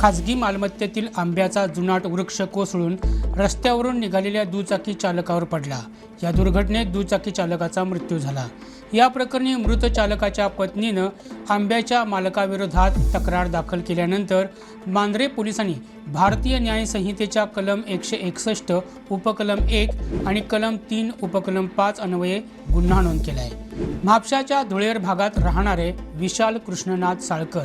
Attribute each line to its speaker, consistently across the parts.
Speaker 1: खाजगी मालमत्तेतील आंब्याचा जुनाट वृक्ष कोसळून रस्त्यावरून निघालेल्या दुचाकी चालकावर पडला. या दुर्घटनेत दुचाकी चालकाचा मृत्यू झाला. या प्रकरणी मृत चालकाच्या पत्नीनं आंब्याच्या मालकाविरोधात तक्रार दाखल केल्यानंतर मांद्रे पोलिसांनी भारतीय न्यायसंहितेच्या कलम एकशे एकसष्ट उपकलम एक आणि कलम तीन उपकलम पाच अन्वये गुन्हा नोंद केला आहे म्हापशाच्या धुळेर भागात राहणारे विशाल कृष्णनाथ साळकर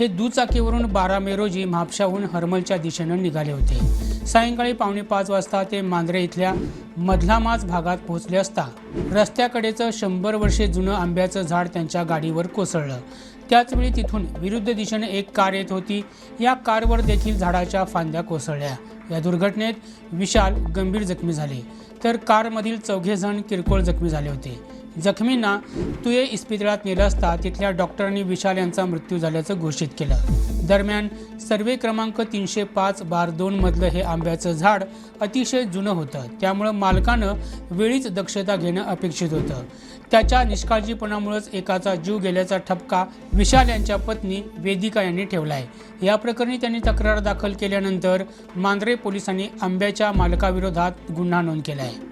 Speaker 1: हे दुचाकीवरून बारा मे रोजी म्हापशाहून हरमलच्या दिशेनं निघाले होते. सायंकाळी पावणे पाच वाजता ते मांद्रे इथल्या मधलामाज भागात पोहोचले असता रस्त्याकडेचं शंभर वर्षे जुनं आंब्याचं झाड त्यांच्या गाडीवर कोसळलं. त्याचवेळी तिथून विरुद्ध दिशेने एक कार येत होती. या कारवर देखील झाडाच्या फांद्या कोसळल्या. या दुर्घटनेत विशाल गंभीर जखमी झाले. तर कारमधील चौघेजण किरकोळ जखमी झाले होते. जखमींना तुये इस्पितळात नेलं असता तिथल्या डॉक्टरांनी विशाल यांचा मृत्यू झाल्याचं घोषित केलं. दरम्यान सर्वे क्रमांक तीनशे पाच बार दोन मधलं हे आंब्याचं झाड अतिशय जुनं होतं. त्यामुळं मालकानं वेळीच दक्षता घेणं अपेक्षित होतं. त्याच्या निष्काळजीपणामुळेच एकाचा जीव गेल्याचा ठपका विशाल यांच्या पत्नी वेदिका यांनी ठेवला आहे या प्रकरणी त्यांनी तक्रार दाखल केल्यानंतर मांद्रे पोलिसांनी आंब्याच्या मालकाविरोधात गुन्हा नोंद केला आहे